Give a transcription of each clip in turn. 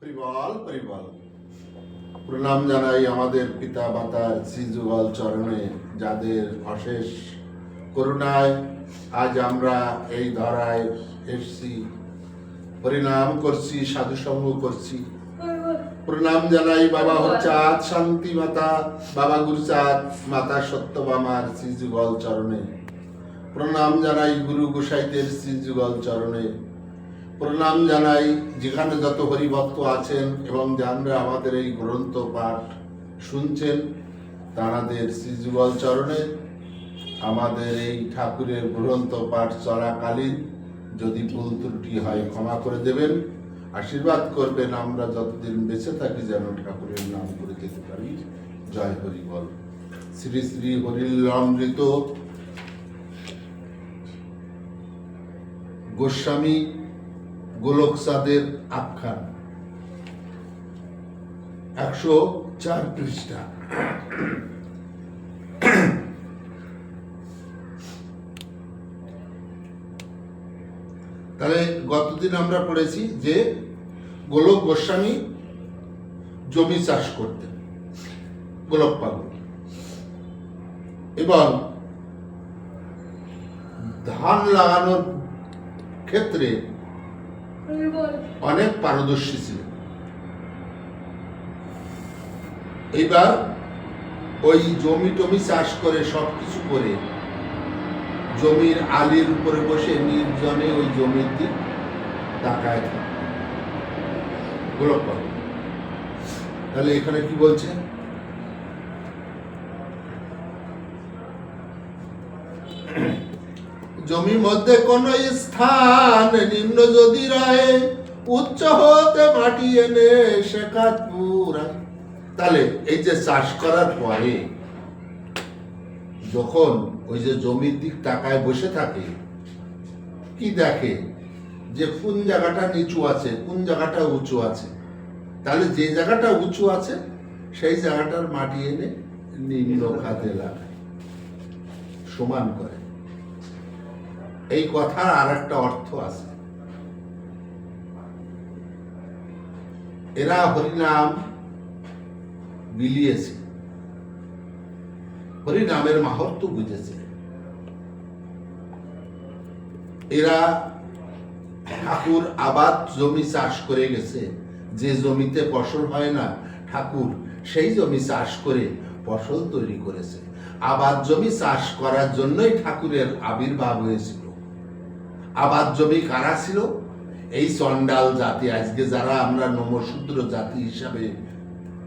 পরিবল পরিবল প্রণাম জানাই আমাদের পিতা মাতার শ্রীযুগল চরণে, যাদের অশেষ করুণায় আজ আমরা এই ধরায় এসছি। পরিণাম করছি, সাধুসঙ্গ করছি। প্রণাম জানাই বাবা হরচাঁদ শান্তি মাতা, বাবা গুরুচাঁদ মাতা সত্যবামার শ্রীযুগল চরণে। প্রণাম জানাই গুরু গোসাইদের শ্রীযুগল চরণে। প্রণাম জানাই যেখানে যত হরিভক্ত আছেন এবং যারা আমাদের এই গ্রন্থ পাঠ শুনছেন তাঁদের শ্রীযুগল চরণে আমাদের এই ঠাকুরের গ্রন্থ পাঠ চলাকালীন যদি ভুল ত্রুটি হয় ক্ষমা করে দেবেন। আশীর্বাদ করবেন, আমরা যতদিন বেঁচে থাকি যেন ঠাকুরের নাম করে যেতে পারি। জয় হরি বল। শ্রী শ্রী হরিল অমৃত গোস্বামী গোলকসাদের আখ্যান। একশো চার পৃষ্ঠা। তাহলে গতদিন আমরা পড়েছি যে গোলক গোস্বামী জমি চাষ করতেন, গোলক পাগল এবং ধান লাগানোর ক্ষেত্রে অনেক পারদর্শী ছিলেন। এইবার ওই জমি টমি চাষ করে সব কিছু করে জমির আলির উপরে বসে নির্জনে ওই জমির দিক তাকায়। তাহলে এখানে কি বলছে? জমি মধ্যে কোন স্থান নিম্ন যদি রায় উচ্চ হতে মাটি এনে শেখাত পুরায় তাহলে এই যে চাষ করার পরে যখন ওই যে জমির দিক তাকায় বসে থাকে, কি দেখে? যে কোন জায়গাটা নিচু আছে, কোন জায়গাটা উঁচু আছে? তাহলে যে জায়গাটা উঁচু আছে, সেই জায়গাটার মাটি এনে নিম্ন খাতে লাগায়, সমান করে। এই কথার আর একটা অর্থ আছে। এরা হরিনাম বিলিয়েছে হরিনামের মাহাত্ম বুঝেছে। এরা ঠাকুর আবাদ জমি চাষ করে গেছে। যে জমিতে ফসল হয় না ঠাকুর, সেই জমি চাষ করে ফসল তৈরি করেছে। আবাদ জমি চাষ করার জন্যই ঠাকুরের আবির্ভাব হয়েছিল। আবাদ জমি কারা ছিল? এই চন্ডাল জাতি, আজকে যারা আমরা নমশূদ্র জাতি হিসাবে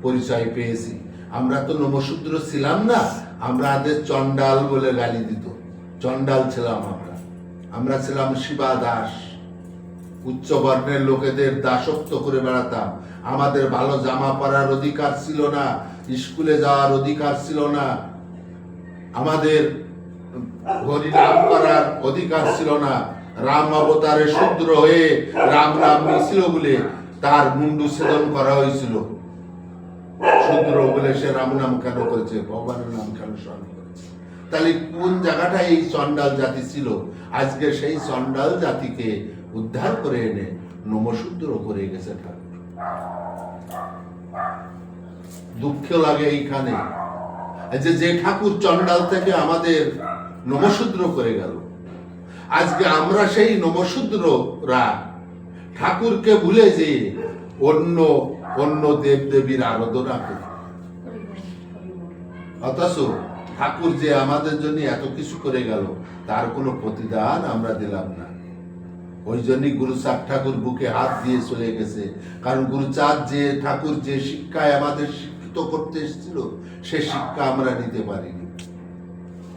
পরিচয় পেয়েছি। আমরা তো নমশূদ্র ছিলাম না, আমরা আমাদের চন্ডাল বলে গালি দিত। চন্ডাল ছিলাম আমরা। আমরা ছিলাম শিবা দাস। উচ্চ বর্ণের লোকেদের দাসত্ব করে বেড়াতাম। আমাদের ভালো জামা পরার অধিকার ছিল না, স্কুলে যাওয়ার অধিকার ছিল না। আমাদের হরিনাম করার অধিকার ছিল না। রাম অবতারে শূদ্র হয়ে রাম রাম নিয়েছিল বলে তার মুন্ডু ছেদন করা হয়েছিল। শূদ্র বলে সে রাম নাম কেন করেছে? ভগবানের নাম কেন স্মরণ করেছে? তাহলে কোন জায়গাটা এই চন্ডাল জাতি ছিল? আজকে সেই চন্ডাল জাতিকে উদ্ধার করে এনে নমশূদ্র করে গেছে ঠাকুর। দুঃখ লাগে এইখানে। যে যে ঠাকুর চন্ডাল থেকে আমাদের নমশূদ্র করে গেল, আজকে আমরা সেই নমশূদ্ররা ঠাকুরকে ভুলে যে অন্য অন্য দেব দেবীর আরাধনা করি। অথচ ঠাকুর যে আমাদের জন্য এত কিছু করে গেল, তার কোনো প্রতিদান আমরা দিলাম না। ওই জন্যই গুরুচাঁদ ঠাকুর বুকে হাত দিয়ে চলে গেছে। কারণ গুরুচাঁদ যে ঠাকুর যে শিক্ষায় আমাদের শিক্ষিত করতে এসেছিল, সে শিক্ষা আমরা নিতে পারিনি।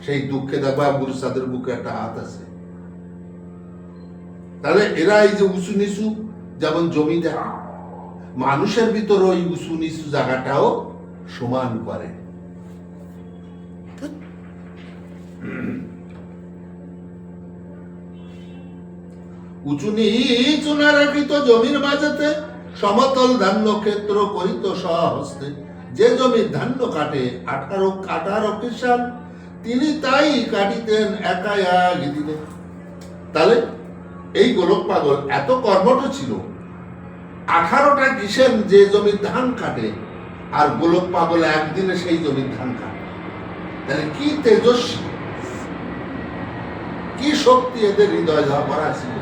সেই দুঃখে দেখবা গুরুচাঁদের বুকে একটা হাত আছে। তাহলে এরা এই যে উঁচু নিচু, যেমন জমি দেখে মানুষের ভিতর ওই উঁচু নিচু জায়গাটাও সমান করে। উঁচু নিচু নারাকৃত জমির মাঝেতে সমতল ধান্য ক্ষেত্র করিত সহস্তে। যে জমির ধান্য কাটে আঠারো আঠারো কিষান তিনি তাই কাটিতেন একা এক দিনে তাহলে এই গোলক পাগল এত কর্মঠ ছিল। আঠারোটা কিসেন যে জমির ধান কাটে, আর গোলক পাগল একদিনে সেই জমির ধান কাটে। তাহলে কি তেজস্বী? কি শক্তি এদের হৃদয় ভরা ছিল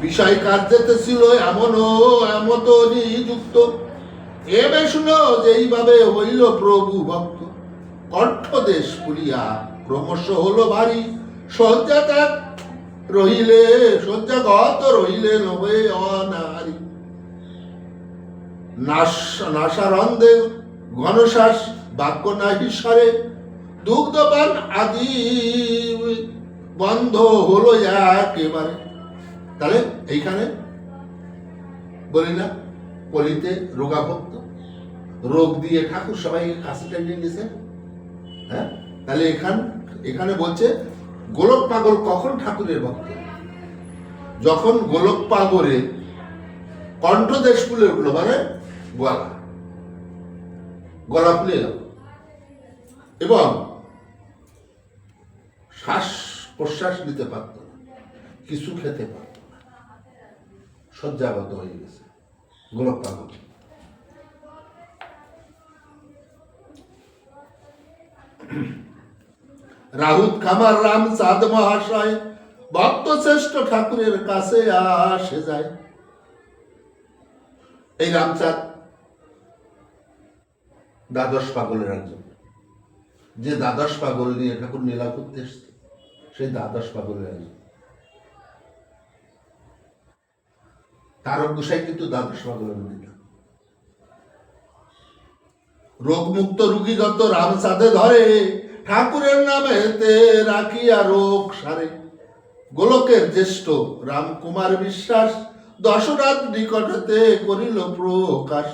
বিষয় কার্যেতে ছিল এমনও, এমত নিযুক্ত। এবে শুনো যেইভাবে হইল প্রভু ভক্ত। কণ্ঠ দেশ পুরিয়া ক্রমশ হলো ভারী শয্যা ত্যাগ রহিলে শয্যাগত রহিলে নবে অনারী নাশ নাসারন্ধে ঘনশ্বাস বাক্য নাহি সরে। দুগ্ধপান আদি বন্ধ হলো একেবারে। তাহলে এইখানে বলি না কলিতে রোগাভক্ত। রোগ দিয়ে ঠাকুর সবাই কাছে টেনে নিয়েছে। হ্যাঁ? তাহলে এখান, এখানে বলছে গোলক পাগল কখন ঠাকুরের ভক্ত? যখন গোলক পাগলে কণ্ঠদেশ ফুলে উঠল মানে গলা গলা ফুলে এবং শ্বাস প্রশ্বাস নিতে পারত না, কিছু খেতে পারত না। শয্যাগত হয়ে গেছে গোলক পাগল। রাহুত খামার রাম চাঁদ মহাশয়, ভক্ত শ্রেষ্ঠ ঠাকুরের কাছে আসে যায়। এই রামচাঁদ দ্বাদশ পাগলের একজন। যে দ্বাদশ পাগল নিয়ে ঠাকুর নীলা করতে এসছে, সেই দ্বাদশ পাগলের একজন। তারক গোসাই কিন্তু দ্বাদশ পাগলের মধ্যে। রোগমুক্ত রুগী যত রামসাদে ধরে ঠাকুরের নামে তে রাখিয়া রোগ সারে। গোলকের জ্যেষ্ঠ রামকুমার বিশ্বাস দশরাত নিকটতে করিল প্রকাশ।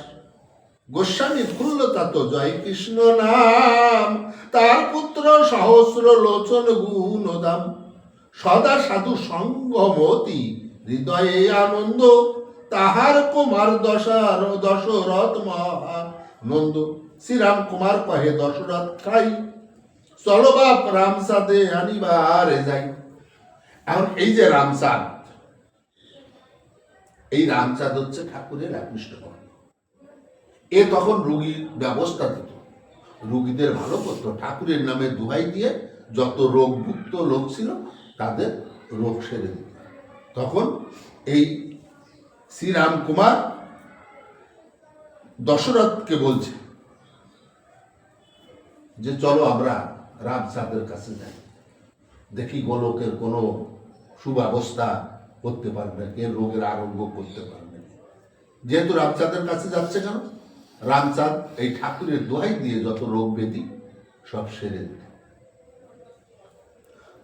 গোস্বামী ভুলল তাত, জয় কৃষ্ণ নাম, তার পুত্র সহস্র লোচন গুণ দাম। সদা সাধু সঙ্গমতি, হৃদয়ে আনন্দ, তাহার কুমার দশার দশরথ মহানন্দ শ্রীরাম কুমার কহে, দশরথ খাই চলো বাপ রামসাদে আনিবারে যাই। এখন এই যে রামচাঁদ এই রামচাঁদ হচ্ছে ঠাকুরের একনিষ্ঠ। এ তখন রুগীর ব্যবস্থা দিত। রুগীদের ভালো করতো। ঠাকুরের নামে দুহাই দিয়ে যত রোগভুক্ত লোক ছিল, তাদের রোগ সেরে দিত। তখন এই শ্রীরাম কুমার দশরথকে বলছে যে, চলো আমরা রামচাঁদের কাছে যাই দেখি গোলকের কোনো সুব্যবস্থা করতে পারবে কে রোগের আরোগ্য করতে পারবে যেহেতু রামচাঁদের কাছে যাচ্ছে কেন? রামচাঁদ এই ঠাকুরের দোহাই দিয়ে যত রোগ ব্যাধি সব সেরে দিত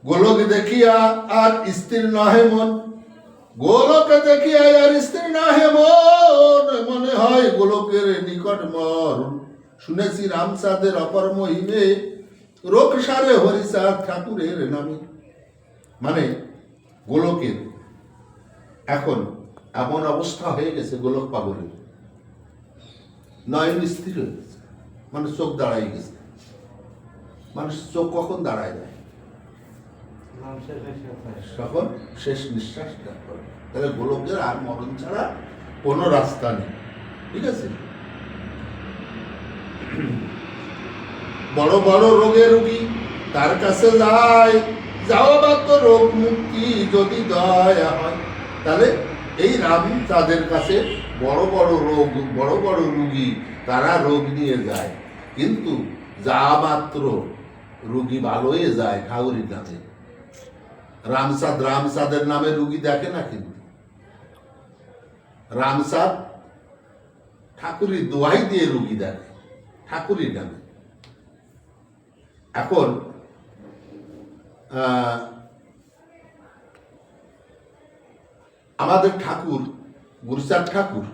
গোলক দেখিয়া আর স্থির নহে মন, গোলকে দেখিয়া আর স্থির নহে মন। মনে হয় গোলকের নিকট মরণ। শুনেছি রামচাঁদের অপর মহিমে রোগ সারে হরিচাঁদ ঠাকুরের নামে। মানে গোলকের। এখন এমন অবস্থা হয়ে গেছে গোলক পাগলের। নয়ন স্থির হয়ে গেছে। মানে চোখ দাঁড়াই গেছে। মানুষ চোখ কখন দাঁড়ায় যায়? তখন শেষ নিঃশ্বাস ত্যাগ করে। তাহলে গোলকের আর মরণ ছাড়া কোনো রাস্তা নেই। ঠিক আছে? বড় বড় রোগে রুগী, তার কাছে যায়। যাওয়া মাত্র রোগ মুক্তি যদি দয়া হয়। তাহলে এই রাম তাদের কাছে বড় বড় রোগ, বড় বড় রুগী, তারা রোগ নিয়ে যায়। কিন্তু যা মাত্র রুগী ভালো হয়ে যায় ঠাকুরের কাছে রামসাদ, রামসাদের নামে রুগী দেখে না কিন্তু? রামসাদ ঠাকুরের দোয়াই দিয়ে রুগী দেখে, ঠাকুরের নামে। এখন আমাদের ঠাকুর, গুরুচাঁদ ঠাকুর,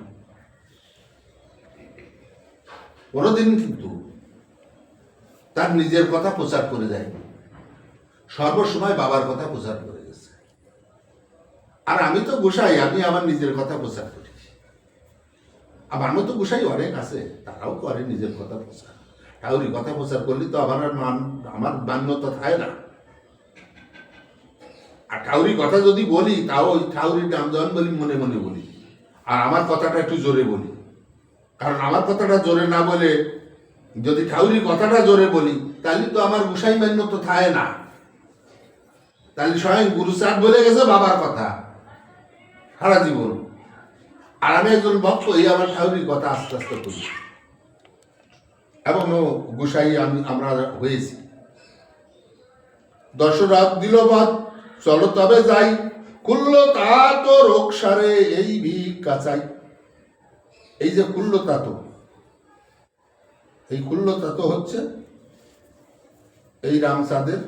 কোনোদিন কিন্তু তার নিজের কথা প্রচার করে যায়নি। সর্বসময় বাবার কথা প্রচার করে গেছে। আর আমি তো গোসাই, আমি আমার নিজের কথা প্রচার করি। আমার মতো গোসাই অনেক আছে, তারাও করে নিজের কথা প্রচার। ঠাউরি কথা প্রচার করলি তো আমার মান, আমার মান্যতা থাকে না। আর ঠাউরি কথা যদি বলি, তাও ওই ঠাউরির নাম যখন বলি, মনে মনে বলি। আর আমার কথাটা একটু জোরে বলি। কারণ আমার কথাটা জোরে না বলে, যদি ঠাউরি কথাটা জোরে বলি, তাহলে তো আমার গুসাই মান্য তো থাকে না। তাহলে স্বয়ং গুরু স্যার বলে গেছে বাবার কথা, সারা জীবন। আর আমি একজন ভক্ত, এই আমার ঠাউরির কথা আস্তে আস্তে করি এবং গুসাই আমি আমরা হয়েছি। দশরথ দিল বাদ চলো তবে যাই। কুল্ল তা তো রোগ সারে এই ভিক্ষা চাই এই যে কুল্লতা তো এই কুল্লতা তো হচ্ছে এই রামচাঁদের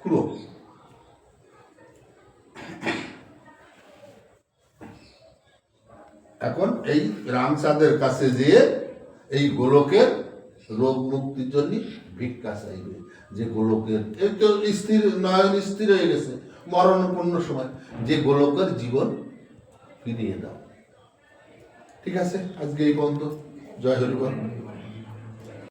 খুঁড়ো। এখন এই রামচাঁদের কাছে যেয়ে এই গোলকের রোগ মুক্তির জন্য ভিক্ষা চাইবে। যে গোলকের এই তো স্থির, নয়ন স্থির হয়ে গেছে, মরণপূর্ণ সময়। যে গোলকের জীবন ফিরিয়ে দাও। ঠিক আছে? আজকে এই বন্ধ জয় হরিবল